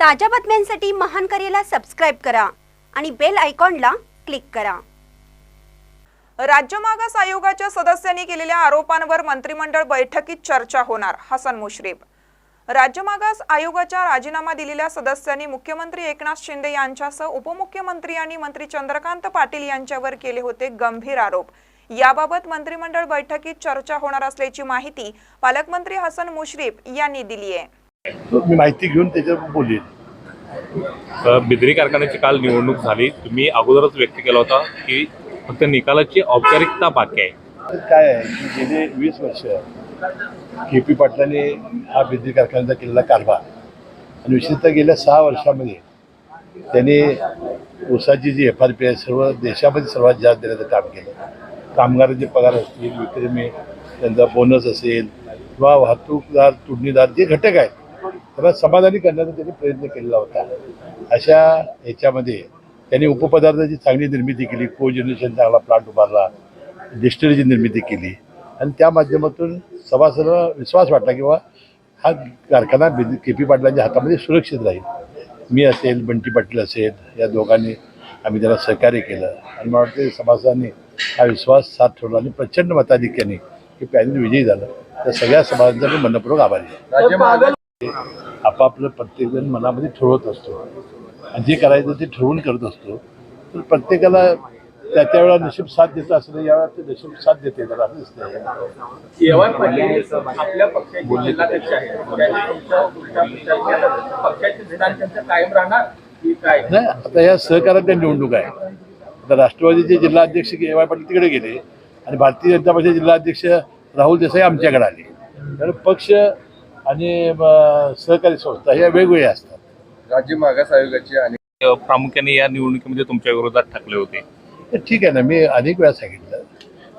ताज्या बातम्यांसाठी महान करेला सबस्क्राईब करा आणि बेल आयकॉनला क्लिक करा. राज्य मागास आयोगाच्या सदस्यांनी केलेल्या आरोपांवर मंत्रिमंडळ बैठकीत चर्चा होणार हसन मुश्रीफ. राज्य मागास आयोगाच्या राजीनामा दिलेल्या सदस्यांनी मुख्यमंत्री एकनाथ शिंदे यांच्यासह उपमुख्यमंत्री आणि मंत्री चंद्रकांत पाटील यांच्यावर केले होते गंभीर आरोप. याबाबत मंत्रिमंडळ बैठकीत चर्चा होणार असल्याची माहिती पालकमंत्री हसन मुश्रीफ यांनी दिली आहे. मी माहिती घेऊन त्याच्यावर बोलेन. बिद्री कारखान्याची काल निवडणूक झाली. तुम्ही अगोदरच व्यक्त केला होता की फक्त निकालाची औपचारिकता बाकी आहे. काय आहे की गेले वीस वर्ष के पी पाटलांनी हा बिद्री कारखान्याचा केलेला कारभार आणि विशेषतः गेल्या सहा वर्षामध्ये त्यांनी ऊसाची जी एफ आर पी आहे सर्व देशामध्ये सर्वात जास्त देण्याचं काम केलं. कामगारांचे पगार असतील विक्रमी त्यांचा बोनस असेल किंवा वाहतूकदार तुडणीदार जे घटक आहेत त्याला समाधानी करण्याचा त्यांनी प्रयत्न केलेला होता. अशा ह्याच्यामध्ये त्यांनी उपपदार्थाची चांगली निर्मिती केली को जनरेशन चांगला प्लांट उभारला डिस्टरीची निर्मिती केली. आणि त्या माध्यमातून सभासदांना विश्वास वाटला किंवा हा कारखाना के पी पाटलांच्या हातामध्ये सुरक्षित राहील. मी असेल बंटी पाटील असेल या दोघांनी आम्ही त्याला सहकार्य केलं. आणि मला वाटते सभासदांनी हा विश्वास साथ ठेवला आणि प्रचंड मताधिक्याने हे पॅनल विजयी झालं. तर सगळ्या सभासदांचा मी मनपूर्वक आभारी आहे. आपापलं प्रत्येकजण मनामध्ये ठरवत असतो. आणि जे करायचं ते ठरवून करत असतो. तर प्रत्येकाला त्या त्यावेळेला नशीब साथ देतं असं नाही यावेळेला ते नशीब साथ देते त्याला असं दिसतंय आपल्या पक्षाचे जिल्हाध्यक्ष कायम राहणार काय? नाही आता या सहकार्याच्या निवडणूक आहे. आता राष्ट्रवादीचे जिल्हाध्यक्ष के वाय पाटील तिकडे गेले आणि भारतीय जनता पक्षाचे जिल्हाध्यक्ष राहुल देसाई आमच्याकडे आले. तर पक्ष आणि सहकारी संस्था ह्या वेगवेगळ्या असतात. राज्य मागास आयोगाची आणि प्रामुख्याने या निवडणुकीमध्ये तुमच्या विरोधात ठाकले होते. तर ठीक आहे ना मी अनेक वेळा सांगितलं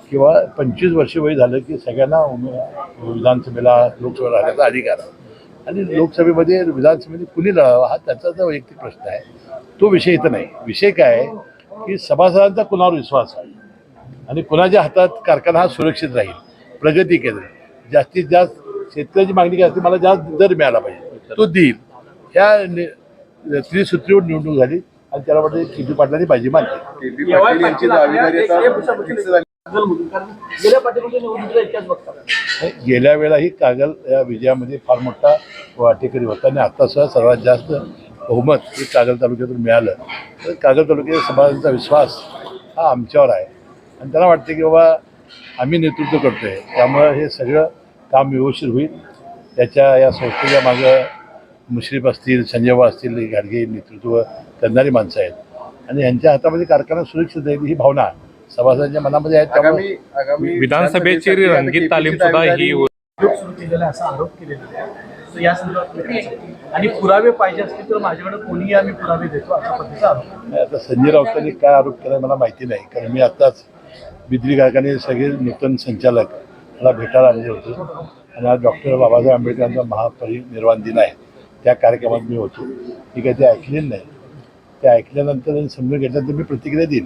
किंवा पंचवीस वर्ष वय झालं की सगळ्यांना विधानसभेला लोकसभेला राहण्याचा अधिकार आहे. आणि लोकसभेमध्ये विधानसभेमध्ये कुणी लढावा हा त्याचा जो वैयक्तिक प्रश्न आहे तो विषय इथं नाही. विषय काय आहे की सभासदांचा कुणावर विश्वास आहे? आणि कुणाच्या हातात कारखाना हा सुरक्षित राहील? प्रगती केंद्र. जास्तीत जास्त शेतकऱ्याची मागणी काय असते मला जास्त दर मिळाला पाहिजे. तो देईल. ह्या नि- त्रिसूत्रीवर निवडणूक झाली आणि त्याला वाटतं किती पाटलांनी पाहिजे मानली के पी पाटील यांची दावेदारी आता फिक्स झाली कारण गेल्या गेल्या वेळाही कागल या विजयामध्ये फार मोठा वाटेकरी होता आणि आता सुद्धा सर्वात जास्त बहुमत हे कागल तालुक्यातून मिळालं. तर कागल तालुक्याच्या समाजाचा विश्वास हा आमच्यावर आहे. आणि त्यांना वाटते की बाबा आम्ही नेतृत्व करतोय. त्यामुळं हे सगळं काम व्यवस्थित होईल. त्याच्या या संस्थेच्या मागं मुश्रीफ असतील संजयबा असतील गाडगे नेतृत्व करणारी माणसं आहेत. आणि यांच्या हातामध्ये कारखाना सुरक्षित राहील ही भावना सभासदांच्या मनामध्ये आहे. त्यामुळे विधानसभेची रंगीत तालीम सुद्धा ही आरोप सुरू केलेला आहे, असा आरोप केलेला आहे. तर या संदर्भात काय सांगाल? आणि पुरावे पाहिजे असतील तर माझ्याकडे कोणीही आम्ही पुरावे देतो अशा पद्धतीचा आरोप नाही, आता संजय राऊतांनी काय आरोप केला मला माहिती नाही. कारण मी आत्ताच बिद्री कारखाने सगळे नूतन संचालक मला भेटायला आलेले होते. आणि आज डॉक्टर बाबासाहेब आंबेडकरांचा महापरिनिर्वाण दिन आहे. त्या कार्यक्रमात मी होतो. मी काही ते ऐकलेलं नाही. ते ऐकल्यानंतर समजून घेतल्यानंतर मी प्रतिक्रिया देईन.